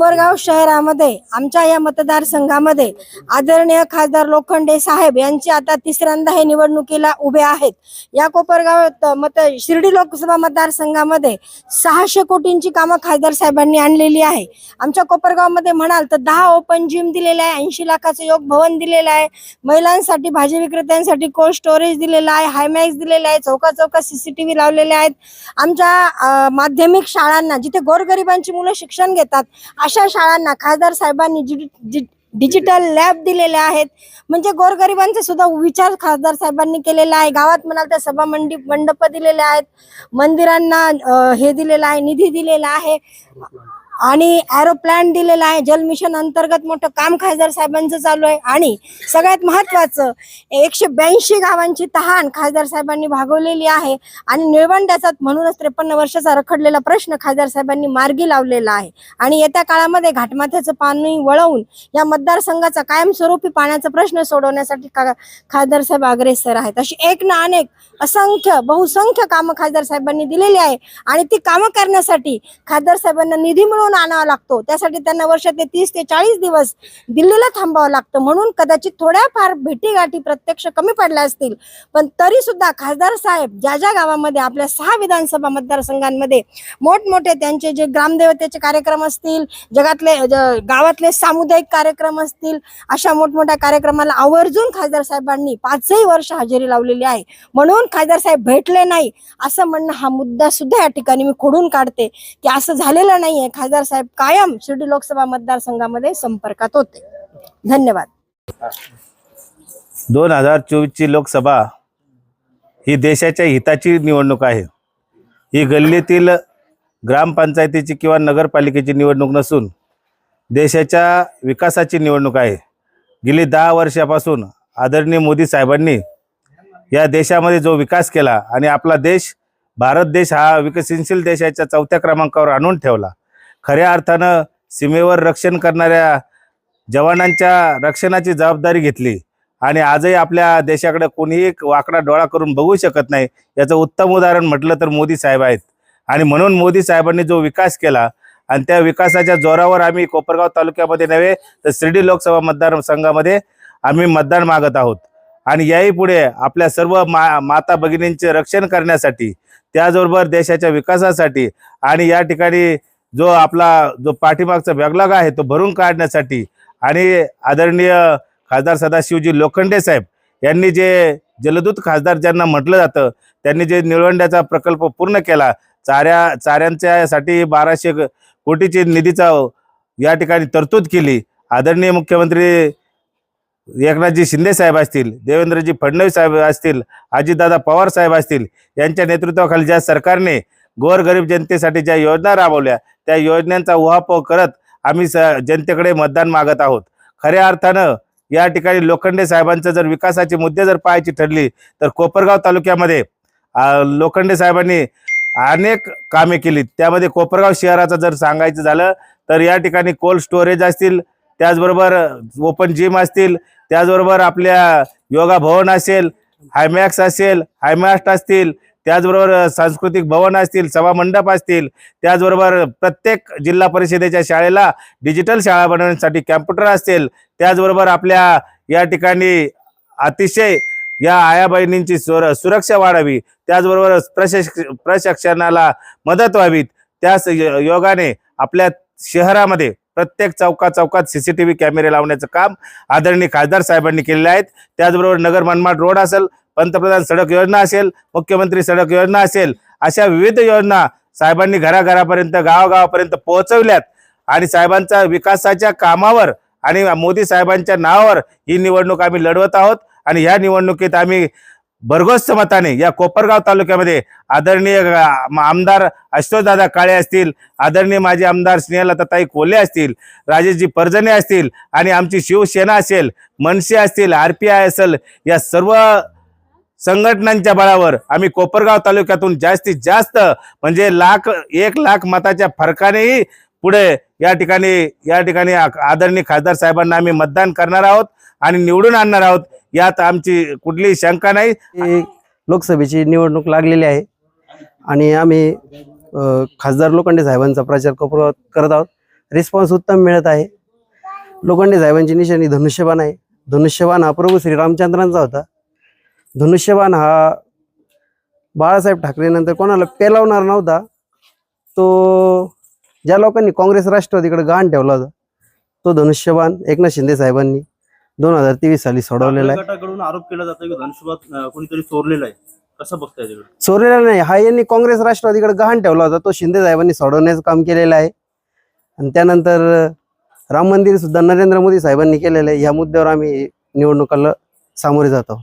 कोपरगाव शहरामध्ये आमच्या या मतदारसंघामध्ये आदरणीय खासदार लोखंडे साहेब यांची आता तिसऱ्यांदा हे निवडणुकीला उभे आहेत. या कोपरगाव मत शिर्डी लोकसभा मतदारसंघामध्ये सहाशे कोटींची कामं खासदार साहेबांनी आणलेली आहे. आमच्या कोपरगावमध्ये म्हणाल तर दहा ओपन जिम दिलेला आहे ऐंशी लाखाचं योग भवन दिलेलं आहे. महिलांसाठी भाजी विक्रेत्यांसाठी कोल्ड स्टोरेज दिलेला आहे हायमॅक्स दिलेला आहे चौका चौका सीसीटीव्ही लावलेले आहेत. आमच्या माध्यमिक शाळांना जिथे गोरगरिबांची मुलं शिक्षण घेतात अशा शाळांना खासदार साहेबांनी जी- डिजिटल लॅब दिलेले आहेत. म्हणजे गोरगरिबांचा सुद्धा विचार खासदार साहेबांनी केलेला आहे. गावात म्हणाल तर सभा मंडी मंडप दिलेले आहेत. मंदिरांना हे दिलेलं आहे निधी दिलेला आहे. आणि एरोप्लॅन दिलेला आहे. जल मिशन अंतर्गत मोठं काम खासदार साहेबांचं चालू आहे. आणि सगळ्यात महत्वाचं एकशे ब्याऐंशी गावांची तहान खासदार साहेबांनी भागवलेली आहे. आणि निळवंड्याचा म्हणूनच त्रेपन्न वर्षाचा रखडलेला प्रश्न खासदार साहेबांनी मार्गी लावलेला आहे. आणि येत्या काळामध्ये घाटमाथ्याचं पाणी वळवून या मतदारसंघाचा कायमस्वरूपी पाण्याचा प्रश्न सोडवण्यासाठी का- खासदार साहेब अग्रेसर आहेत. अशी एक ना अनेक असंख्य बहुसंख्य कामं खासदार साहेबांनी दिलेली आहे. आणि ती कामं करण्यासाठी खासदार साहेबांना निधी मिळवून आणावा लागतो. त्यासाठी त्यांना वर्षातले तीस ते चाळीस दिवस दिल्लीला थांबावं लागतं. म्हणून कदाचित थोड्याफार भेटीगाठी प्रत्यक्ष कमी पडल्या असतील. पण तरी सुद्धा खासदार साहेब ज्या ज्या गावामध्ये आपल्या सहा विधानसभा मतदारसंघांमध्ये मोठमोठे त्यांचे जे ग्रामदेवतेचे कार्यक्रम असतील जगातले गावातले सामुदायिक कार्यक्रम असतील अशा मोठमोठ्या कार्यक्रमाला आवर्जून खासदार साहेबांनी पाचही वर्ष हजेरी लावलेली आहे. म्हणून खासदार साहेब भेटले नाही असं म्हणणं हा मुद्दा सुद्धा या ठिकाणी मी खोडून काढते की असं झालेलं नाहीये. खासदार साहेब कायम शिर्डी लोकसभा मतदारसंघामध्ये संपर्कात होते. धन्यवाद. दोन हजार चोवीसची लोकसभा ही देशाच्या हिताची निवडणूक आहे. ही गल्लीतील ग्रामपंचायतीची किंवा नगरपालिकेची निवडणूक नसून देशाच्या विकासाची निवडणूक आहे. गेली दहा वर्षापासून आदरणीय मोदी साहेबांनी या देशामध्ये जो विकास केला आणि आपला देश भारत देश हा विकसनशील देशाच्या चौथ्या क्रमांकावर आणून ठेवला. खऱ्या अर्थानं सीमेवर रक्षण करणाऱ्या जवानांच्या रक्षणाची जबाबदारी घेतली. आणि आजही आपल्या देशाकडे कोणीही वाकडा डोळा करून बघू शकत नाही. याचं उत्तम उदाहरण म्हटलं तर मोदी साहेब आहेत. आणि म्हणून मोदी साहेबांनी जो विकास केला आणि त्या विकासाच्या जोरावर आम्ही कोपरगाव तालुक्यामध्ये नव्हे तर शिर्डी लोकसभा मतदारसंघामध्ये आम्ही मतदान मागत आहोत. आणि याही पुढे आपल्या सर्व मा माता भगिनींचे रक्षण करण्यासाठी त्याचबरोबर देशाच्या विकासासाठी आणि या ठिकाणी जो आपला जो पाठीमागचा बॅकलॉग आहे तो भरून काढण्यासाठी आणि आदरणीय खासदार सदाशिवजी लोखंडे साहेब यांनी जे जलदूत खासदार ज्यांना म्हटलं जातं त्यांनी जे निळवंड्याचा प्रकल्प पूर्ण केला चाऱ्या चाऱ्यांच्यासाठी बाराशे कोटीची निधीचा या ठिकाणी तरतूद केली. आदरणीय मुख्यमंत्री एकनाथजी शिंदे साहेब असतील देवेंद्रजी फडणवीस साहेब असतील अजितदादा पवार साहेब असतील यांच्या नेतृत्वाखाली ज्या सरकारने गोरगरीब जनतेसाठी ज्या योजना राबवल्या त्या योजनांचा उहापोह करत आम्ही स जनतेकडे मतदान मागत आहोत. खऱ्या अर्थानं या ठिकाणी लोखंडे साहेबांचं जर विकासाचे मुद्दे जर पाहायची ठरली तर कोपरगाव तालुक्यामध्ये लोखंडे साहेबांनी अनेक कामे केली त्यामध्ये कोपरगाव शहराचं जर सांगायचं झालं तर या ठिकाणी कोल्ड स्टोरेज असतील त्याचबरोबर ओपन जिम असतील त्याचबरोबर आपल्या योगा भवन असेल हायमॅक्स असेल हायमॅस्ट असतील त्याचबरोबर सांस्कृतिक भवन असतील सभा मंडप असतील त्याचबरोबर प्रत्येक जिल्हा परिषदेच्या शाळेला डिजिटल शाळा बनवण्यासाठी कॅम्प्युटर असतील त्याचबरोबर आपल्या या ठिकाणी अतिशय या आया बहिणींची सुर सुरक्षा वाढावी त्याचबरोबर प्रशिक्ष प्रशिक्षणाला मदत व्हावी त्याच य- योगाने आपल्या शहरामध्ये प्रत्येक चौका चौकात सीसीटीव्ही कॅमेरे लावण्याचं काम आदरणीय खासदार साहेबांनी केलेले आहेत त्याचबरोबर नगर मनमाड रोड असेल पंतप्रधान सडक योजना असेल मुख्यमंत्री सडक योजना असेल अशा विविध योजना साहेबांनी घराघरापर्यंत गावागावापर्यंत पोहोचवल्यात. आणि साहेबांच्या विकासाच्या कामावर आणि मोदी साहेबांच्या नावावर ही निवडणूक आम्ही लढवत आहोत. आणि ह्या निवडणुकीत आम्ही भरघोस मताने या कोपरगाव तालुक्यामध्ये आदरणीय आमदार अश्वदादा काळे असतील आदरणीय माजी आमदार स्नेहलताताई कोल्हे असतील राजेशजी पर्जने असतील आणि आमची शिवसेना असेल मनसे असतील आर पी आय असेल या सर्व संघटनांच्या बळावर. आम्ही कोपरगाव तालुक्यातून जास्तीत जास्त म्हणजे लाख एक लाख मताच्या फरकानेही पुढे या ठिकाणी या ठिकाणी आ- आदरणीय खासदार साहेबांना आम्ही मतदान करणार आहोत आणि निवडून आणणार आहोत. यात आमची कुठलीही शंका नाही. लोकसभेची निवडणूक लागलेली आहे आणि आम्ही खासदार लोखंडे साहेबांचा प्रचार कोपरगाव करत आहोत. रिस्पॉन्स उत्तम मिळत आहे. लोखंडे साहेबांची निशाणी धनुष्यबाण आहे. धनुष्यबाण हा प्रभू श्री रामचंद्रांचा होता. धनुष्यबाण हा बाळासाहेब ठाकरेनंतर कोणाला पेलावणार नव्हता. तो ज्या लोकांनी काँग्रेस राष्ट्रवादीकडे गहाण ठेवला होता तो धनुष्यबाण एकनाथ शिंदे साहेबांनी दोन हजार तेवीस साली सोडवलेला आहे. आपल्या गटाकडून आरोप केला जातो की धनुष्यबाद अं, कोणीतरी चोरलेला आहे. कसं बघताय तिकडे चोरलेला नाही हा यांनी काँग्रेस राष्ट्रवादीकडे गहाण ठेवला होता. तो शिंदे साहेबांनी सोडवण्याचं काम केलेलं आहे. आणि त्यानंतर राम मंदिर सुद्धा नरेंद्र मोदी साहेबांनी केलेलं आहे. ह्या मुद्द्यावर आम्ही निवडणुकाला सामोरे जात आहोत.